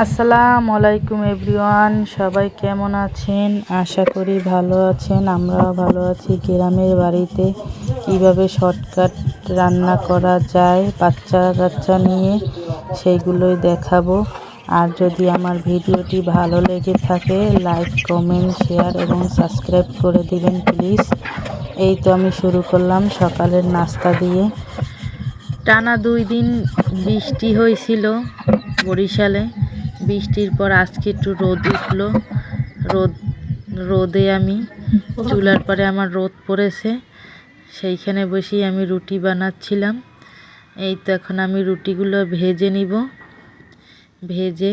আসসালামু আলাইকুম এভরিওয়ান, সবাই কেমন আছেন? আশা করি ভালো আছেন, আমরাও ভালো আছি। গ্রামের বাড়িতে কীভাবে শর্টকাট রান্না করা যায়, বাচ্চা কাচ্চা নিয়ে সেইগুলোই দেখাবো। আর যদি আমার ভিডিওটি ভালো লেগে থাকে, লাইক, কমেন্ট, শেয়ার এবং সাবস্ক্রাইব করে দিবেন প্লিজ। এই তো আমি শুরু করলাম সকালের নাস্তা দিয়ে। টানা দুই দিন বৃষ্টি হয়েছিল বরিশালে। বৃষ্টির পর আজকে একটু রোদ উঠল। রোদ, রোদে আমি চুলার পরে আমার রোদ পড়েছে। সেইখানে বসেই আমি রুটি বানাচ্ছিলাম। এই তো এখন আমি রুটিগুলো ভেজে নিব। ভেজে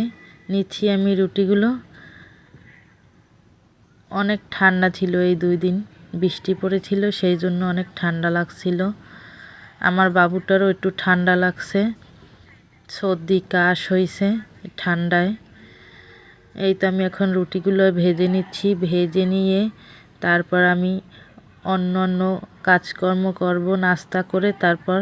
নিচ্ছি আমি রুটিগুলো। অনেক ঠান্ডা ছিল এই দুই দিন। বৃষ্টি পড়েছিল, সেই জন্য অনেক ঠান্ডা লাগছিল। আমার বাবুটারও একটু ঠান্ডা লাগছে। সর্দি কাশ হয়েছে ঠান্ডায়। এই তো আমি এখন রুটিগুলো ভেজে নিচ্ছি, ভেজে নিয়ে তারপর আমি অন্য অন্য কাজকর্ম করব, নাস্তা করে তারপর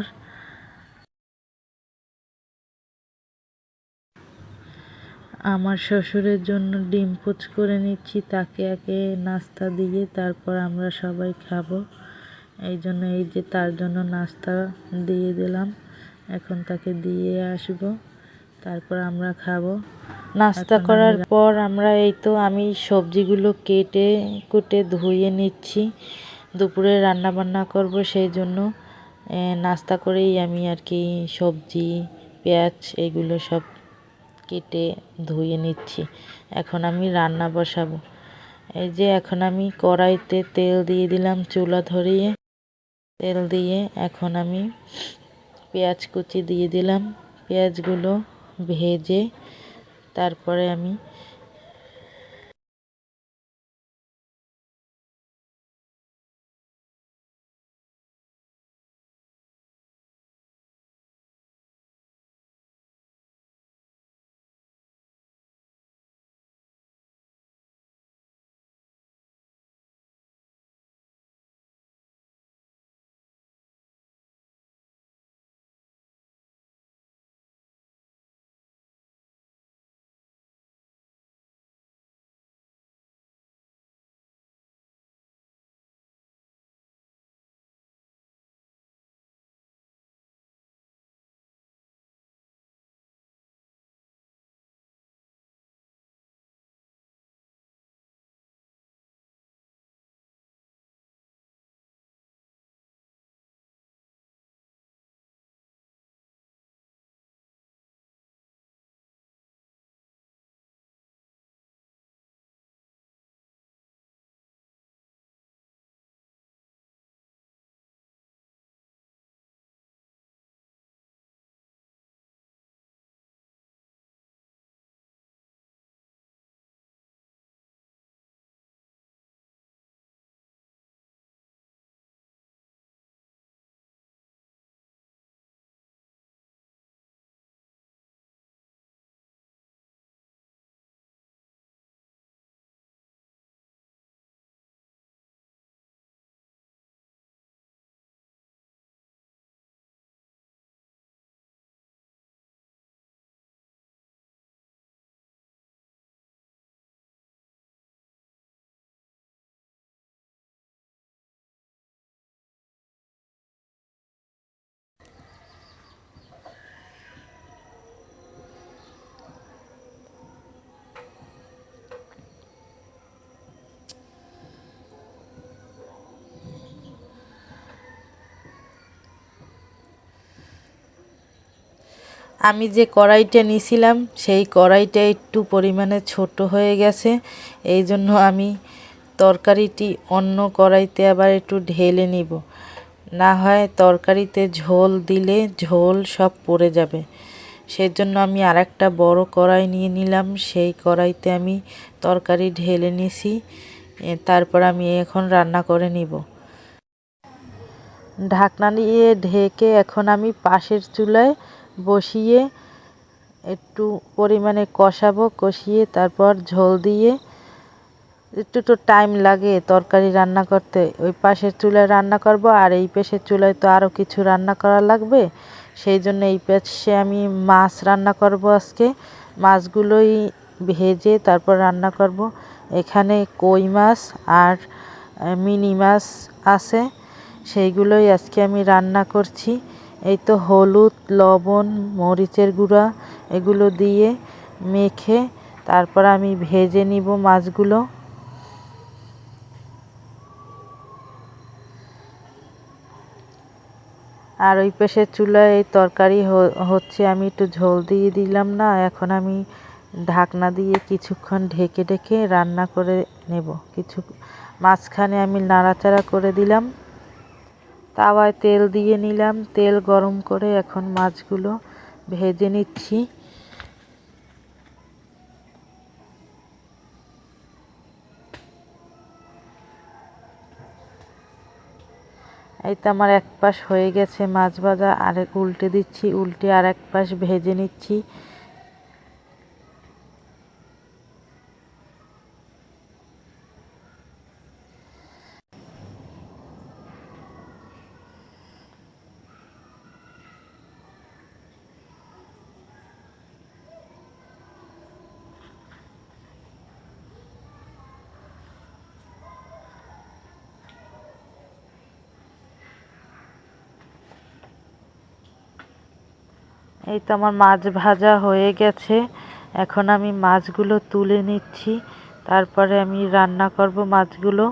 আমার শ্বশুরের জন্য ডিম পুচ করে নিচ্ছি, তাকে একে নাস্তা দিয়ে তারপর আমরা সবাই খাব। এই জন্য, এই যে তার জন্য নাস্তা দিয়ে দিলাম, এখন তাকে দিয়ে আসব। তারপর আমরা খাব। নাস্তা করার পর আমরা এই তো আমি সবজিগুলো কেটে কুটে ধুয়ে নিচ্ছি। দুপুরে রান্না বান্না করব সেই জন্য। নাস্তা করেই আমি আর কি সবজি পেঁয়াজ এগুলো সব কেটে ধুয়ে নিচ্ছি। এখন আমি রান্না বসাবো। এই যে এখন আমি কড়াইতে তেল দিয়ে দিলাম চুলা ধরিয়ে। তেল দিয়ে এখন আমি পেঁয়াজ কুচি দিয়ে দিলাম। পেঁয়াজগুলো ভেজে তারপরে আমি আমি যে কড়াইটা নিছিলাম, সেই কড়াইটা একটু পরিমাণে ছোট হয়ে গেছে। এই জন্য আমি তরকারিটি অন্য কড়াইতে আবার একটু ঢেলে নিব। না হয় তরকারিতে ঝোল দিলে ঝোল সব পড়ে যাবে। সেই জন্য আমি আর একটা বড় কড়াই নিয়ে নিলাম। সেই কড়াইতে আমি তরকারি ঢেলে নিছি। তারপর আমি এখন রান্না করে নিব। ঢাকনা দিয়ে ঢেকে এখন আমি পাশের চুলায় বসিয়ে একটু পরিমাণে কষাবো, কষিয়ে তারপর ঝোল দিয়ে একটু তো টাইম লাগে তরকারি রান্না করতে। ওই পাশের চুলায় রান্না করব আর এই পাশের চুলায় তো আরও কিছু রান্না করা লাগবে। সেই জন্য এই পাশে আমি মাছ রান্না করব আজকে। মাছগুলোই ভেজে তারপর রান্না করব। এখানে কই মাছ আর মিনি মাছ আছে। সেইগুলোই আজকে আমি রান্না করছি। এই তো হলুদ, লবণ, মরিচের গুঁড়া এগুলো দিয়ে মেখে তারপর আমি ভেজে নিব মাছগুলো। আর ওই পাশে চুলায় এই তরকারি হচ্ছে আমি একটু ঝোল দিয়ে দিলাম না, এখন আমি ঢাকনা দিয়ে কিছুক্ষণ ঢেকে ঢেকে রান্না করে নেব। কিছু, মাঝখানে আমি নাড়াচাড়া করে দিলাম। তাওয়ায় তেল দিয়ে নিলাম। তেল গরম করে এখন মাছগুলো ভেজে নিচ্ছি। এই তো আমার এক পাশ হয়ে গেছে মাছ ভাজা। আরেক উল্টে দিচ্ছি, উল্টে আর এক পাশ ভেজে নিচ্ছি। এই তো আমার মাছ ভাজা হয়ে গেছে। এখন আমি মাছগুলো তুলে নিচ্ছি। তারপরে আমি রান্না করব মাছগুলো।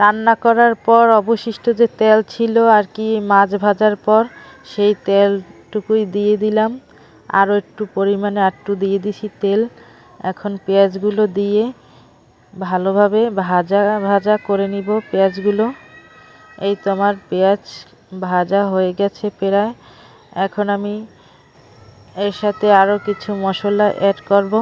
রান্না করার পর অবশিষ্ট যে তেল ছিল আর কি মাছ ভাজার পর, সেই তেলটুকুই দিয়ে দিলাম। আরও একটু পরিমাণে আটটু দিয়ে দিছি তেল। এখন পেঁয়াজগুলো দিয়ে ভালোভাবে ভাজা ভাজা করে নিব পেঁয়াজগুলো। এই তো আমার পেঁয়াজ ভাজা হয়ে গেছে প্রায়। এখন আমি এর সাথে আরও কিছু মশলা অ্যাড করব।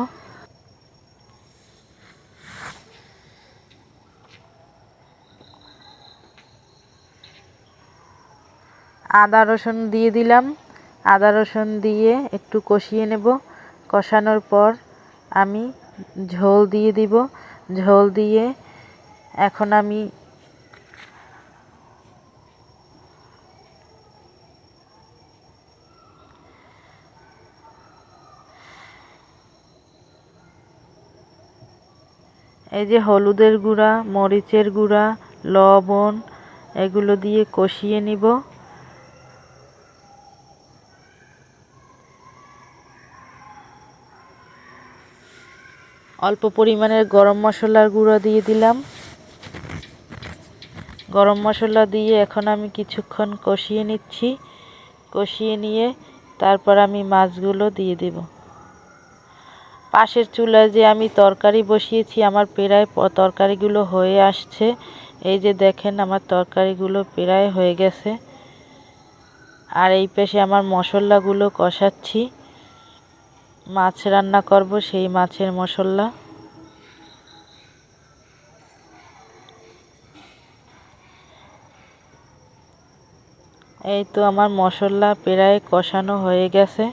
আদা, রসুন দিয়ে দিলাম। আদা, রসুন দিয়ে একটু কষিয়ে নেব। কষানোর পর আমি ঝোল দিয়ে দিব। ঝোল দিয়ে এখন আমি এই যে হলুদের গুঁড়া, মরিচের গুঁড়া, লবণ, এগুলো দিয়ে কষিয়ে নিব। অল্প পরিমাণের গরম মশলার গুঁড়ো দিয়ে দিলাম। গরম মশলা দিয়ে এখন আমি কিছুক্ষণ কষিয়ে নিচ্ছি। কষিয়ে নিয়ে তারপর আমি মাছগুলো দিয়ে দেব। পাশের চুলায় যে আমি তরকারি বসিয়েছি, আমার প্রায় তরকারিগুলো হয়ে আসছে। এই যে দেখেন, আমার তরকারিগুলো প্রায় হয়ে গেছে। আর এই পেশে আমার মশলাগুলো কষাচ্ছি। মাছ রান্না করব, সেই মাছের মশলা। এই তো আমার মশলা প্রায় কষানো হয়ে গেছে।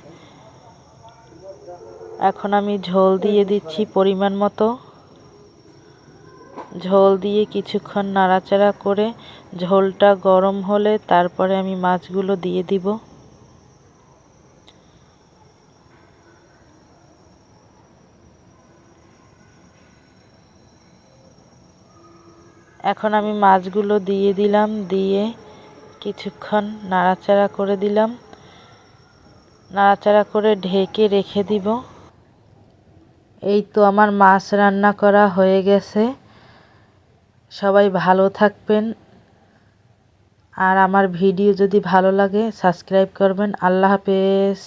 এখন আমি ঝোল দিয়ে দিচ্ছি পরিমাণ মতো। ঝোল দিয়ে কিছুক্ষণ নাড়াচাড়া করে ঝোলটা গরম হলে তারপরে আমি মাছগুলো দিয়ে দিব। এখন আমি মাছগুলো দিয়ে দিলাম, দিয়ে কিছুক্ষণ নাড়াচাড়া করে দিলাম। নাড়াচাড়া করে ঢেকে রেখে দিব। এই তো আমার মাছ রান্না করা হয়ে গেছে। সবাই ভালো থাকবেন। আর আমার ভিডিও যদি ভালো লাগে, সাবস্ক্রাইব করবেন। আল্লাহ হাফেজ।